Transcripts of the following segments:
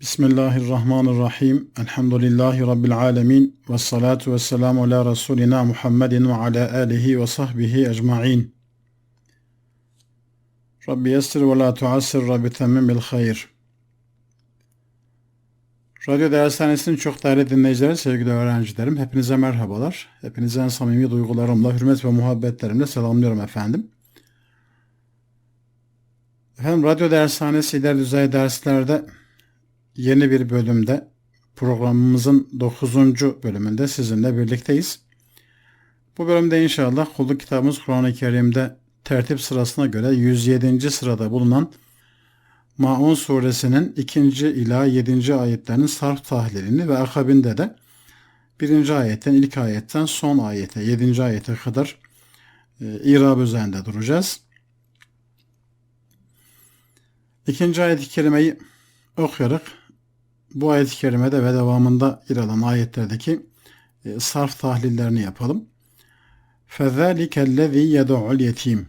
Bismillahirrahmanirrahim. Elhamdülillahi Rabbil alemin. Ve salatu ve selamu ala Resulina Muhammedin ve ala alihi ve sahbihi ecma'in. Rabbi yessir ve la tuassir Rabbi temmim bil hayır. Radyo Dershanesi'nin çok değerli dinleyicileri, sevgili öğrencilerim, hepinize merhabalar. Hepinize en samimi duygularımla, hürmet ve muhabbetlerimle selamlıyorum efendim. Efendim Radyo Dershanesi ileri düzey derslerde yeni bir bölümde programımızın 9. bölümünde sizinle birlikteyiz. Bu bölümde inşallah kulluk kitabımız Kur'an-ı Kerim'de tertip sırasına göre 107. sırada bulunan Maun suresinin 2. ila 7. ayetlerinin sarf tahlilini ve akabinde de 1. ayetten ilk ayetten son ayete 7. ayete kadar e, irab üzerinde duracağız. İkinci ayet-i kerimeyi okuyarak bu ayet-i kerimede ve devamında yer alan ayetlerdeki e, sarf tahlillerini yapalım. فَذَٰلِكَ الَّذ۪ي يَدُعُ الْيَت۪يمِ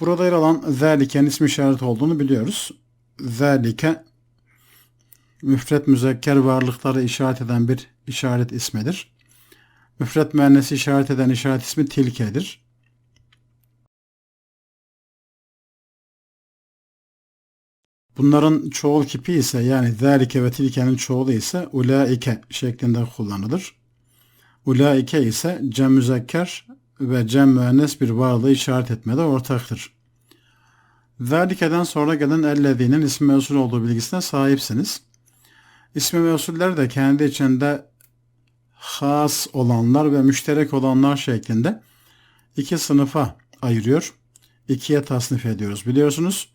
Burada yer alan zâliken ismi işaret olduğunu biliyoruz. Zâlike müfret müzekker varlıkları işaret eden bir işaret ismidir. Müfret müennesi işaret eden işaret ismi tilkedir. Bunların çoğul kipi ise yani zâlike ve tilkenin çoğulu ise ulaike şeklinde kullanılır. Ulaike ise cem müzekker ve cem müennes bir varlığı işaret etmede ortaktır. Zalike'den sonra gelen ellezinin ismi mevsul olduğu bilgisine sahipsiniz. İsmi mevsuller de kendi içinde has olanlar ve müşterek olanlar şeklinde iki sınıfa ayırıyor. İkiye tasnif ediyoruz biliyorsunuz.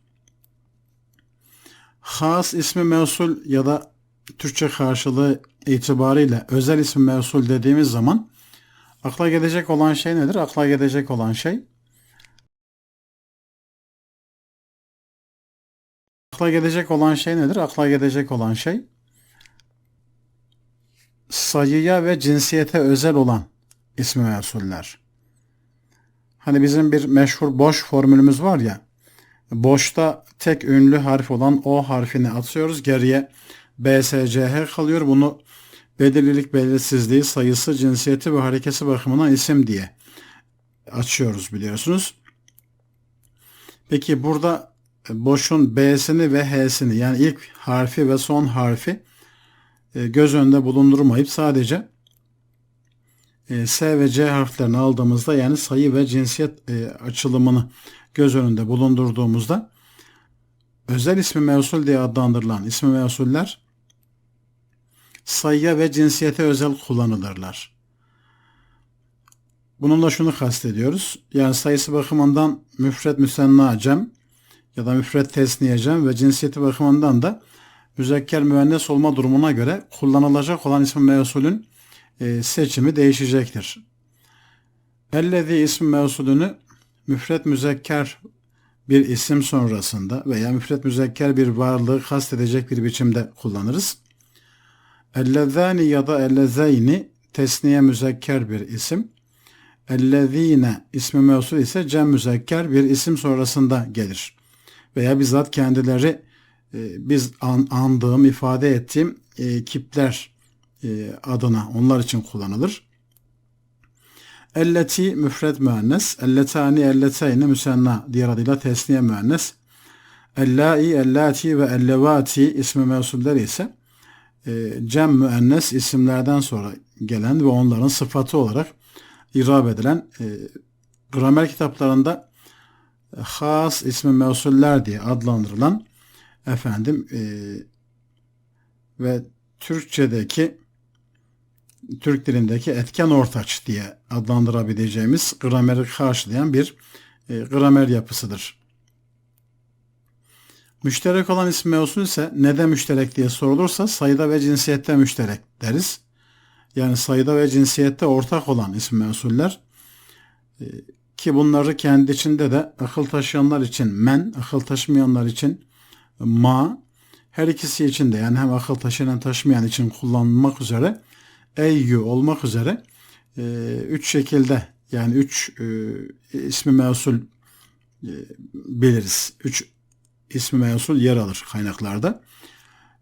Has ismi mevsul ya da Türkçe karşılığı itibariyle özel isim mevsul dediğimiz zaman akla gelecek olan şey nedir? Akla gelecek olan şey akla gelecek olan şey nedir? Akla gelecek olan şey sayıya ve cinsiyete özel olan ismi mevsuller. Hani bizim bir meşhur boş formülümüz var ya. Boşta tek ünlü harf olan O harfini atıyoruz. Geriye B, S, C, H kalıyor. Bunu belirlilik, belirsizliği, sayısı, cinsiyeti ve harekesi bakımından isim diye açıyoruz biliyorsunuz. Peki burada boşun B'sini ve H'sini yani ilk harfi ve son harfi e, göz önünde bulundurmayıp sadece e, S ve C harflerini aldığımızda yani sayı ve cinsiyet e, açılımını göz önünde bulundurduğumuzda özel ismi mevsul diye adlandırılan ismi mevsuller sayıya ve cinsiyete özel kullanılırlar. Bununla şunu kastediyoruz. Yani sayısı bakımından müfret müsenna cem ya da müfret tesniye cem ve cinsiyeti bakımından da müzekker müennes olma durumuna göre kullanılacak olan ismi mevsulün e, seçimi değişecektir. Ellezi ismi mevsulünü müfret müzekker bir isim sonrasında veya müfret müzekker bir varlığı kastedecek bir biçimde kullanırız. Ellezani ya da ellezeyni tesniye müzekker bir isim. Ellezine ismi mevsul ise cem müzekker bir isim sonrasında gelir. Veya bizzat kendileri e, biz an, andığım, ifade ettiğim e, kipler e, adına onlar için kullanılır. Elleti müfred müennes, elletani elleteyni müsenna diğer adıyla tesniye müennes. Ellai, ellati ve ellevati ismi mevsuller ise e, cem müennes isimlerden sonra gelen ve onların sıfatı olarak irab edilen e, gramer kitaplarında has ismi mevsuller diye adlandırılan efendim e, ve Türkçedeki Türk dilindeki etken ortaç diye adlandırabileceğimiz grameri karşılayan bir e, gramer yapısıdır. Müşterek olan isim mevsul ise neden müşterek diye sorulursa sayıda ve cinsiyette müşterek deriz. Yani sayıda ve cinsiyette ortak olan isim mevsuller e, ki bunları kendi içinde de akıl taşıyanlar için men, akıl taşımayanlar için ma, her ikisi için de yani hem akıl taşıyan taşımayan için kullanılmak üzere eyyü olmak üzere e, üç şekilde yani üç e, ismi mevsul e, biliriz. Üç ismi mevsul yer alır kaynaklarda.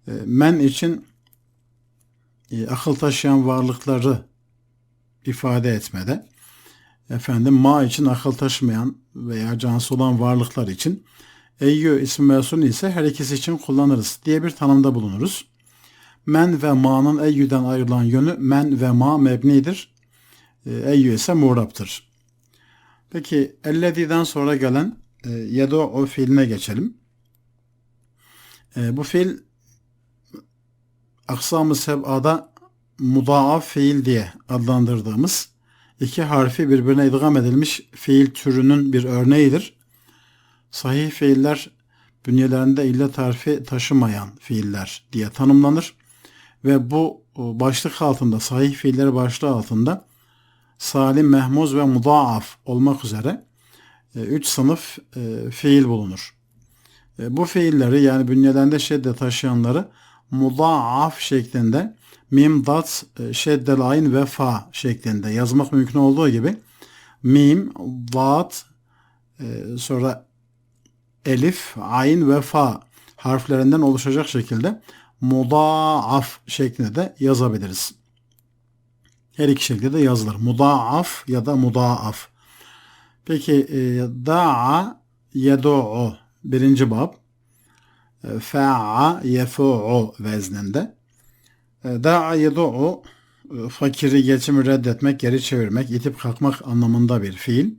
E, men için e, akıl taşıyan varlıkları ifade etmede. Efendim ma için akıl taşımayan veya cansız olan varlıklar için eyyü ismi mevsunu ise her ikisi için kullanırız diye bir tanımda bulunuruz. Men ve ma'nın eyyüden ayrılan yönü men ve ma mebnidir. E, eyyü ise muğraptır. Peki elleziden sonra gelen e, yedo'u fiiline geçelim. E, bu fiil aksam-ı seb'ada mudaaf fiil diye adlandırdığımız iki harfi birbirine idgam edilmiş fiil türünün bir örneğidir. Sahih fiiller bünyelerinde illet harfi taşımayan fiiller diye tanımlanır ve bu başlık altında sahih fiiller başlığı altında salim, mehmuz ve mudaaf olmak üzere e, üç sınıf e, fiil bulunur. E, bu fiilleri yani bünyelerinde şedde taşıyanları mudaaf şeklinde mim, dat, şeddel ayn ve fa şeklinde yazmak mümkün olduğu gibi mim, dat, sonra elif, ayn ve fa harflerinden oluşacak şekilde mudaaf şeklinde de yazabiliriz. Her iki şekilde de yazılır. Mudaaf ya da mudaaf. Peki e, da'a yedu'u birinci bab. E, fa'a yefu'u vezninde. E, da'a yedu'u e, fakiri geçimi reddetmek, geri çevirmek, itip kalkmak anlamında bir fiil.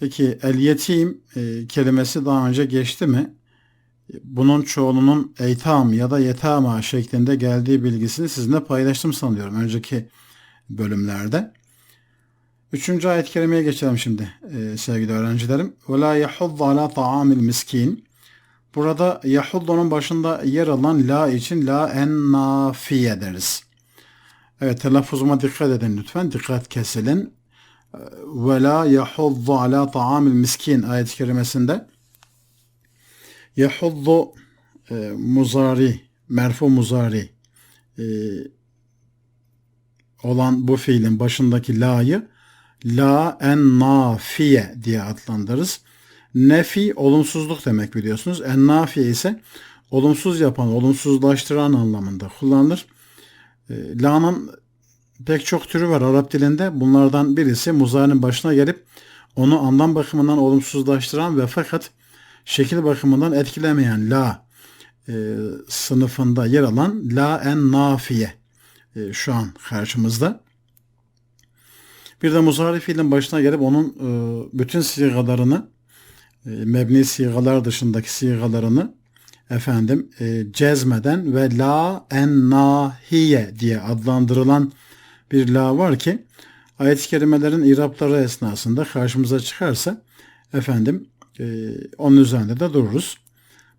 Peki el yetim e, kelimesi daha önce geçti mi? Bunun çoğulunun eytam ya da yetama şeklinde geldiği bilgisini sizinle paylaştım sanıyorum önceki bölümlerde. Üçüncü ayet-i kerimeye geçelim şimdi e, sevgili öğrencilerim. وَلَا يَحُضَّ عَلَى طَعَامِ الْمِسْكِينَ Burada yahuddo'nun başında yer alan la için la en nafiye deriz. Evet telaffuzuma dikkat edin lütfen. Dikkat kesilin. Ve la yahuddu ala ta'amil miskin ayet-i kerimesinde yahuddu e, muzari merfu muzari e, olan bu fiilin başındaki la'yı la en nafiye diye adlandırırız. Nefi olumsuzluk demek biliyorsunuz. En nafiye ise olumsuz yapan, olumsuzlaştıran anlamında kullanılır. E, la'nın pek çok türü var Arap dilinde. Bunlardan birisi muzarinin başına gelip onu anlam bakımından olumsuzlaştıran ve fakat şekil bakımından etkilemeyen la e, sınıfında yer alan la en nafiye e, şu an karşımızda. Bir de muzari fiilin başına gelip onun e, bütün sigalarını e, mebni sigalar dışındaki sigalarını efendim e, cezmeden ve la en nahiye diye adlandırılan bir la var ki ayet-i kerimelerin irapları esnasında karşımıza çıkarsa efendim e, onun üzerinde de dururuz.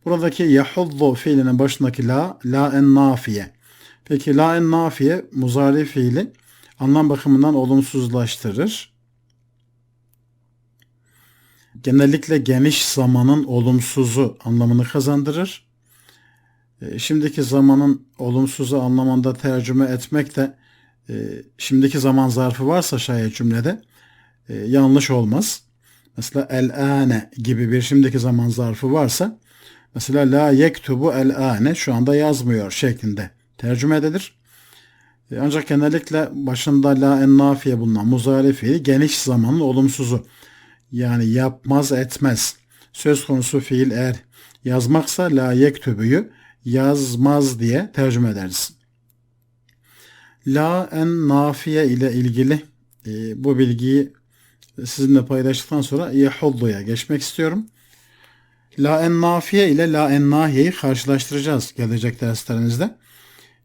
Buradaki yahuddu fiilinin başındaki la, la en nafiye. Peki la en nafiye muzari fiili anlam bakımından olumsuzlaştırır. Genellikle geniş zamanın olumsuzu anlamını kazandırır. E, şimdiki zamanın olumsuzu anlamında tercüme etmek de e, şimdiki zaman zarfı varsa şayet cümlede e, yanlış olmaz. Mesela el-ane gibi bir şimdiki zaman zarfı varsa mesela la yektubu el-ane şu anda yazmıyor şeklinde tercüme edilir. E, ancak genellikle başında la en nafiye bulunan muzari geniş zamanın olumsuzu. Yani yapmaz etmez. Söz konusu fiil eğer yazmaksa la yektubuyu yazmaz diye tercüme ederiz. La en nafiye ile ilgili e, bu bilgiyi sizinle paylaştıktan sonra yahudduya geçmek istiyorum. La en nafiye ile la en nahiyeyi karşılaştıracağız gelecek derslerimizde.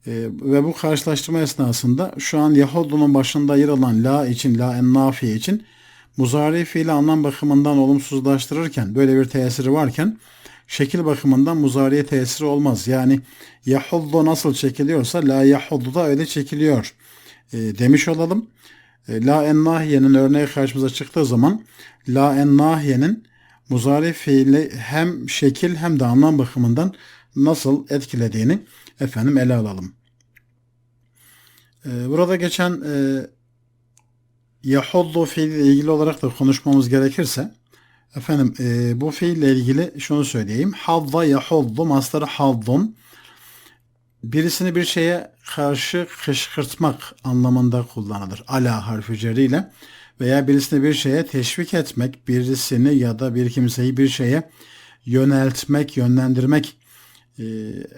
E, ve bu karşılaştırma esnasında şu an Yahudunun başında yer alan la için, la en nafiye için muzari fiili anlam bakımından olumsuzlaştırırken böyle bir tesiri varken şekil bakımından muzariye tesiri olmaz. Yani yahuddu nasıl çekiliyorsa la yahuddu da öyle çekiliyor e, demiş olalım. E, la en nahiyenin örneği karşımıza çıktığı zaman la en nahiyenin muzari fiili hem şekil hem de anlam bakımından nasıl etkilediğini efendim ele alalım. E, burada geçen e, yahuddu fiiliyle ilgili olarak da konuşmamız gerekirse Efendim e, bu fiille ilgili şunu söyleyeyim. Havva yahuddu mastarı havdun. Birisini bir şeye karşı kışkırtmak anlamında kullanılır. Ala harfi ceriyle veya birisini bir şeye teşvik etmek, birisini ya da bir kimseyi bir şeye yöneltmek, yönlendirmek e,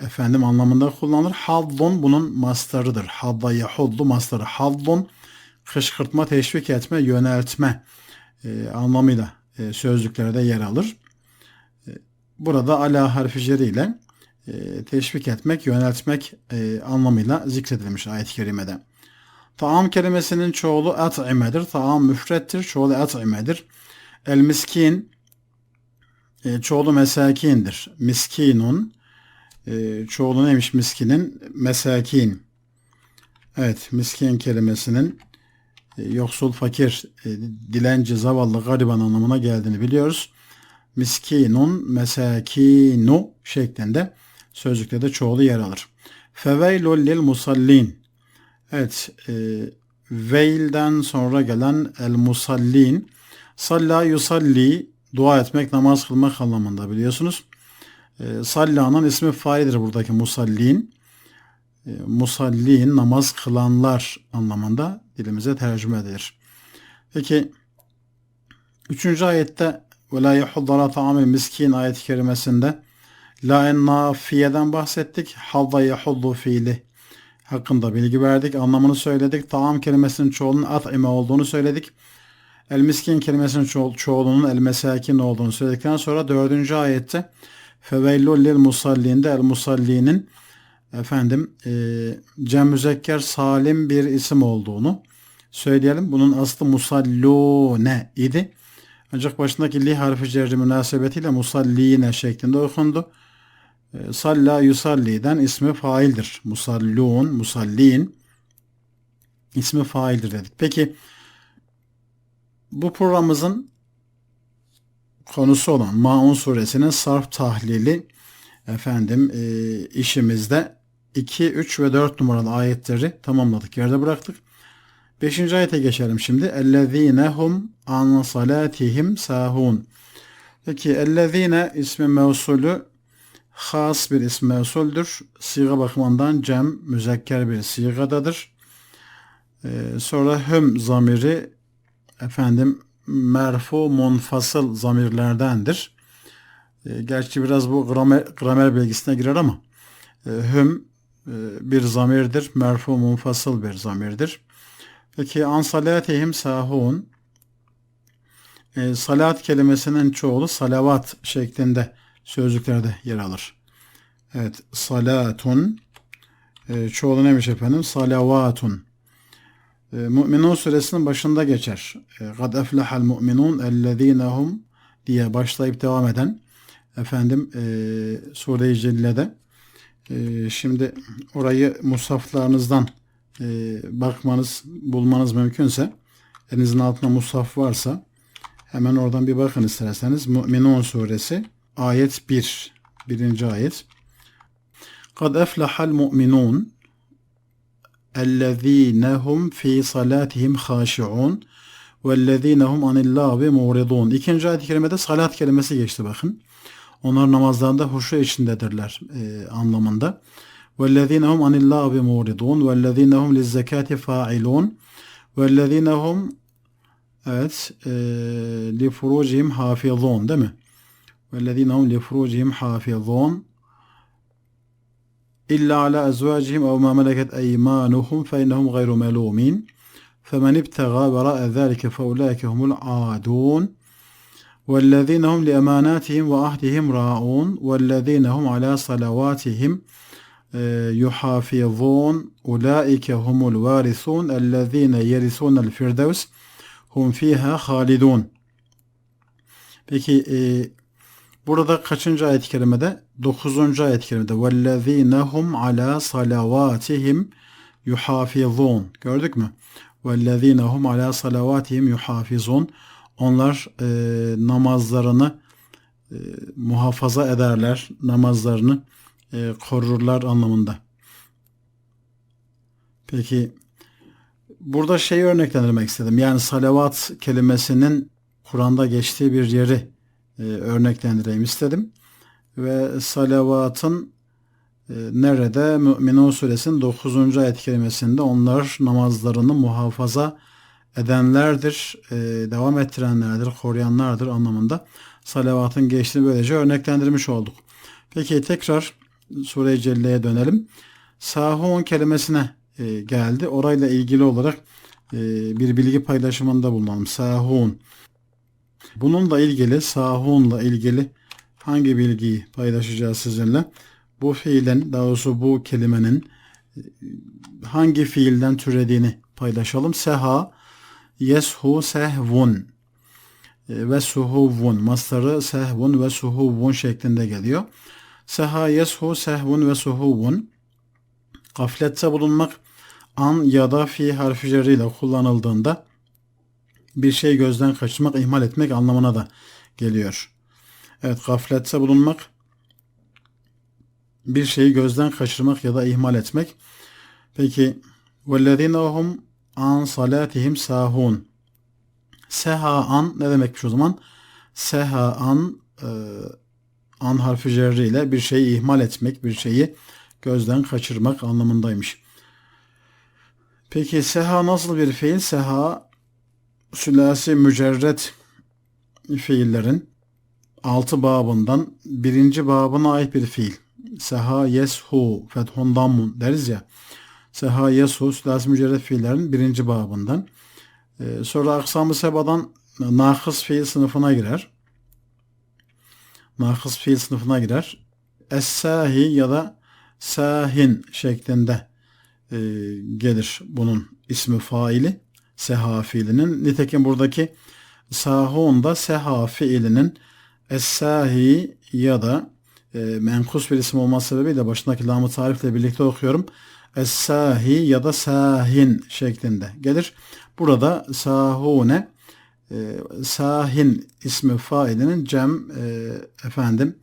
efendim anlamında kullanılır. Haddun bunun mastarıdır. Hadda yahuddu mastarı. Haddun kışkırtma, teşvik etme, yöneltme e, anlamıyla e, sözlüklerde yer alır. E, burada ala harfi ceriyle e, teşvik etmek, yöneltmek e, anlamıyla zikredilmiş ayet-i kerimede. Taam kelimesinin çoğulu at'imedir. Taam müfrettir, çoğulu at'imedir. El miskin e, çoğulu mesakindir. Miskinun e, çoğulu neymiş miskinin? Mesakin. Evet, miskin kelimesinin e, yoksul, fakir, e, dilenci, zavallı, gariban anlamına geldiğini biliyoruz. Miskinun, mesakinu şeklinde sözlükte de çoğulu yer alır. Feveylul lil musallin. Evet, e, veilden sonra gelen el musallin. Salla yusalli, dua etmek, namaz kılmak anlamında biliyorsunuz. E, Salla'nın ismi faildir buradaki musallin. E, musallin, namaz kılanlar anlamında dilimize tercüme edilir. Peki, üçüncü ayette la yuhuddara ta'amil miskin ayet-i kerimesinde La en nafiyeden bahsettik. Havva yahullu fiili hakkında bilgi verdik. Anlamını söyledik. Taam kelimesinin çoğunun at'ime olduğunu söyledik. El miskin kelimesinin ço çoğulunun el mesakin olduğunu söyledikten sonra dördüncü ayette feveylul lil musallinde el musallinin efendim e, cem müzekker salim bir isim olduğunu söyleyelim. Bunun aslı musallune idi. Ancak başındaki li harfi cerri münasebetiyle musalline şeklinde okundu. Ee, salla yusalli'den ismi faildir. Musallun, musallin ismi faildir dedik. Peki bu programımızın konusu olan Maun suresinin sarf tahlili efendim e, işimizde 2, 3 ve 4 numaralı ayetleri tamamladık. Yerde bıraktık. 5. ayete geçelim şimdi. Ellezinehum an salatihim sahun. Peki ellezine ismi mevsulü has bir isim mevsuldür. Siga bakımından cem müzekker bir sigadadır. Ee, sonra hüm zamiri efendim merfu munfasıl zamirlerdendir. Ee, gerçi biraz bu gramer, gramer bilgisine girer ama e, hüm e, bir zamirdir. Merfu munfasıl bir zamirdir. Peki an salatihim sahun e, salat kelimesinin çoğulu salavat şeklinde sözlüklerde yer alır. Evet, salatun e, çoğulu neymiş efendim? Salavatun. E, Mü'minun suresinin başında geçer. E, Kad eflehal mu'minun ellezinehum diye başlayıp devam eden efendim e, Sure-i Celle'de e, şimdi orayı musaflarınızdan e, bakmanız, bulmanız mümkünse elinizin altında musaf varsa hemen oradan bir bakın isterseniz. Mü'minun suresi Ayet 1. Birinci ayet. Kad eflahal mu'minun ellezinehum fi salatihim haşi'un vellezinehum anillâhi muridun. İkinci ayet-i kerimede salat kelimesi geçti bakın. Onlar namazlarında huşu içindedirler e, anlamında. وَالَّذ۪ينَهُمْ عَنِ اللّٰهِ مُورِضُونَ وَالَّذ۪ينَهُمْ لِلزَّكَاةِ فَاعِلُونَ وَالَّذ۪ينَهُمْ Evet, e, لِفُرُوجِهِمْ hafizun değil mi? وَالَّذ۪ينَ هُمْ لِفُرُوجِهِمْ حَافِظُونَ إلا على أزواجهم أو ما ملكت أيمانهم فإنهم غير ملومين. فمن ابتغى وراء ذلك فأولئك هم العادون. والذين هم لأماناتهم وعهدهم راعون. والذين هم على صلواتهم yuhafizun ulaike humul varisun ellezine yerisunel firdevs hum fiha halidun. Peki e, burada kaçıncı ayet-i kerimede? Dokuzuncu ayet-i kerimede vellezine hum ala salavatihim yuhafizun. Gördük mü? Vellezine hum ala salavatihim yuhafizun. Onlar e, namazlarını e, muhafaza ederler. Namazlarını e, korurlar anlamında. Peki burada şey örneklendirmek istedim. Yani salavat kelimesinin Kur'an'da geçtiği bir yeri e, örneklendireyim istedim. Ve salavatın Ee, nerede? Mü'minun suresinin 9. ayet kelimesinde onlar namazlarını muhafaza edenlerdir, e, devam ettirenlerdir, koruyanlardır anlamında salavatın geçtiğini böylece örneklendirmiş olduk. Peki tekrar Sure-i Celle'ye dönelim. Sahun kelimesine e, geldi. Orayla ilgili olarak e, bir bilgi paylaşımında bulunalım. Sahun. Bununla ilgili, sahunla ilgili hangi bilgiyi paylaşacağız sizinle? Bu fiilin, daha doğrusu bu kelimenin e, hangi fiilden türediğini paylaşalım. Seha, yeshu sehvun ve suhuvun. Mastarı sehvun ve suhuvun şeklinde geliyor. Seha yeshu sehvun ve suhuvun. Gaflette bulunmak an ya da fi harfi kullanıldığında bir şey gözden kaçırmak, ihmal etmek anlamına da geliyor. Evet gafletse bulunmak bir şeyi gözden kaçırmak ya da ihmal etmek. Peki vellezine hum an salatihim sahun. Seha an ne demekmiş o zaman? Seha an e, an harfi cerri ile bir şeyi ihmal etmek, bir şeyi gözden kaçırmak anlamındaymış. Peki seha nasıl bir fiil? Seha sülasi mücerret fiillerin altı babından birinci babına ait bir fiil. Seha yeshu fethun dammun deriz ya. Seha yesu sülasi mücerret fiillerin birinci babından. Ee, sonra aksam-ı sebadan nakıs fiil sınıfına girer. Nakıs fiil sınıfına girer. Es-sahi ya da sahin şeklinde e, gelir bunun ismi faili seha fiilinin. Nitekim buradaki sahun da seha fiilinin es-sahi ya da e, menkus bir isim olması sebebiyle başındaki lamı tarifle birlikte okuyorum. Es-sahi ya da sahin şeklinde gelir. Burada sahune e, sahin ismi failinin cem e, efendim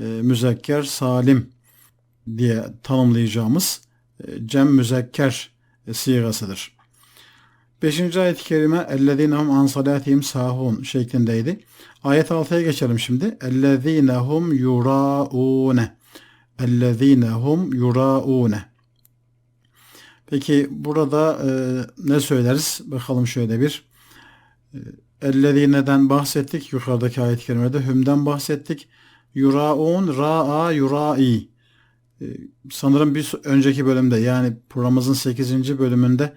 e, müzekker salim diye tanımlayacağımız e, cem müzekker e, sigasıdır. Beşinci ayet-i kerime اَلَّذ۪ينَهُمْ an salatihim sahun şeklindeydi. Ayet 6'ya geçelim şimdi. اَلَّذ۪ينَهُمْ yuraune اَلَّذ۪ينَهُمْ yuraune Peki burada e, ne söyleriz? Bakalım şöyle bir. Ellezine'den bahsettik. Yukarıdaki ayet-i kerimede hümden bahsettik. Yuraun, ra'a, yurai. E, sanırım bir önceki bölümde yani programımızın 8. bölümünde e,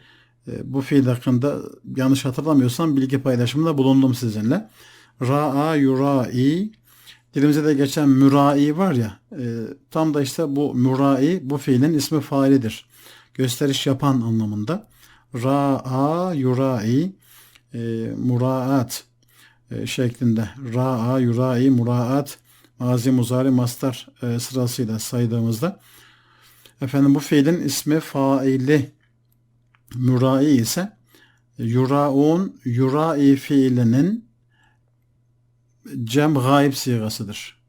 bu fiil hakkında yanlış hatırlamıyorsam bilgi paylaşımında bulundum sizinle. Ra'a, yurai. Dilimize de geçen mürai var ya e, tam da işte bu mürai bu fiilin ismi failidir gösteriş yapan anlamında. Ra'a yurai e, muraat e, şeklinde. Ra'a yurai muraat mazi muzari mastar e, sırasıyla saydığımızda efendim bu fiilin ismi faili murai ise yuraun yurai fiilinin cem gayb sigasıdır.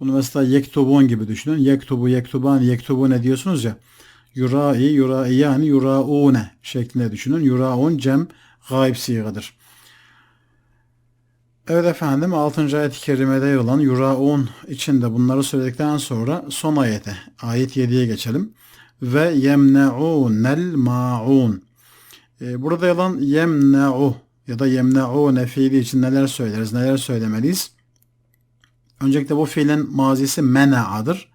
Bunu mesela yektubun gibi düşünün. Yektubu, yektuban, yektubu ne diyorsunuz ya. Yurai, yurai yani yuraune şeklinde düşünün. Yuraun cem gayb sigadır. Evet efendim 6. ayet-i kerimede olan yuraun içinde bunları söyledikten sonra son ayete ayet 7'ye geçelim. Ve yemne'unel ma'un. Ee, burada yalan yemne'u ya da yemne'u fiili için neler söyleriz, neler söylemeliyiz? Öncelikle bu fiilin mazisi mena'adır.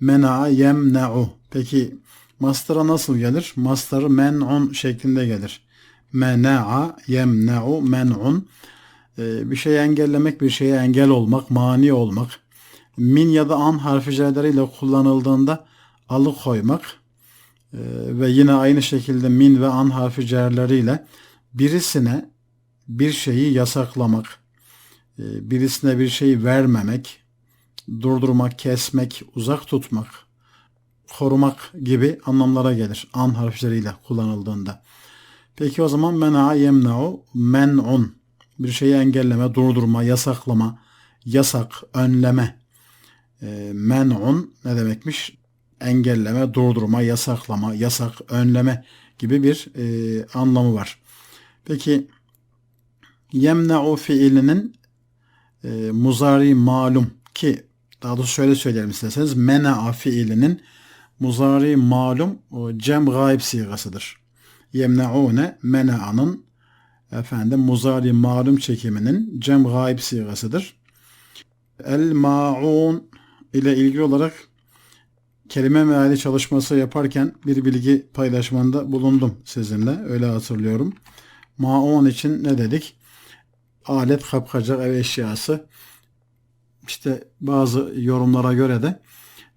Mena'a yemne'u. Peki Mastar'a nasıl gelir? Mastarı men'un şeklinde gelir. Mena'a yemne'u men'un. Ee, bir şeyi engellemek, bir şeye engel olmak, mani olmak. Min ya da an harfi kullanıldığında alıkoymak. Ee, ve yine aynı şekilde min ve an harfi cerleriyle birisine bir şeyi yasaklamak, e, birisine bir şey vermemek, durdurmak, kesmek, uzak tutmak, korumak gibi anlamlara gelir. An harfleriyle kullanıldığında. Peki o zaman mena yemna'u men'un. Bir şeyi engelleme, durdurma, yasaklama, yasak, önleme. E, men'un ne demekmiş? Engelleme, durdurma, yasaklama, yasak, önleme gibi bir e, anlamı var. Peki yemna'u fiilinin e, muzari malum ki daha doğrusu şöyle söyleyelim isterseniz mena'a fiilinin muzari malum o cem gaib sigasıdır. Yemne'une mena'nın efendim muzari malum çekiminin cem gaib sigasıdır. El ma'un ile ilgili olarak kelime meali çalışması yaparken bir bilgi paylaşmanda bulundum sizinle. Öyle hatırlıyorum. Maun için ne dedik? Alet, kapkacak, ev eşyası. İşte bazı yorumlara göre de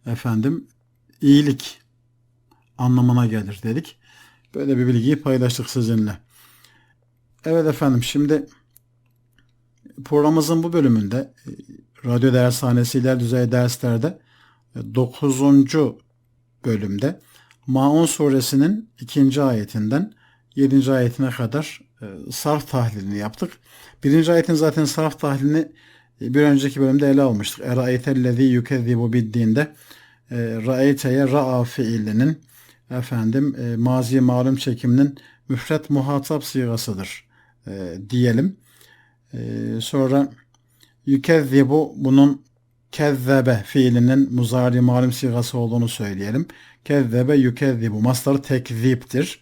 efendim iyilik anlamına gelir dedik. Böyle bir bilgiyi paylaştık sizinle. Evet efendim şimdi programımızın bu bölümünde e, radyo dershanesi iler düzey derslerde 9. bölümde Maun suresinin 2. ayetinden 7. ayetine kadar e, sarf tahlilini yaptık. Birinci ayetin zaten sarf tahlilini e, bir önceki bölümde ele almıştık. Eraeytellezî yükezzibu biddiğinde e, ra'eyteye ra'a fiilinin efendim mazi malum çekiminin müfret muhatap sigasıdır diyelim. Sonra yükezzibu bunun kezzebe fiilinin muzari malum sigası olduğunu söyleyelim. Kezzebe yükezzibu mastarı tekziptir.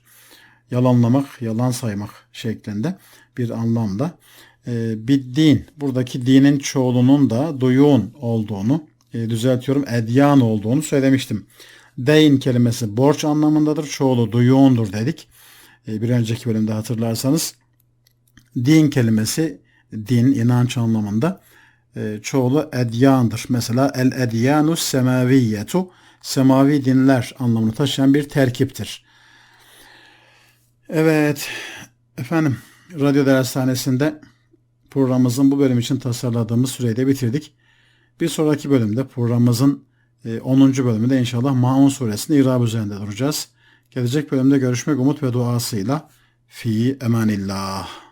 Yalanlamak, yalan saymak şeklinde bir anlamda. E, biddin, buradaki dinin çoğulunun da duyun olduğunu e, düzeltiyorum, edyan olduğunu söylemiştim. Deyn kelimesi borç anlamındadır. Çoğulu duyuğundur dedik. E, bir önceki bölümde hatırlarsanız. Din kelimesi din, inanç anlamında. E, çoğulu edyandır. Mesela el edyanus semaviyyetu semavi dinler anlamını taşıyan bir terkiptir. Evet efendim radyo dershanesinde programımızın bu bölüm için tasarladığımız süreyi de bitirdik. Bir sonraki bölümde programımızın 10. E, bölümünde inşallah Maun suresinin irab üzerinde duracağız. Gelecek bölümde görüşmek umut ve duasıyla fi emanillah.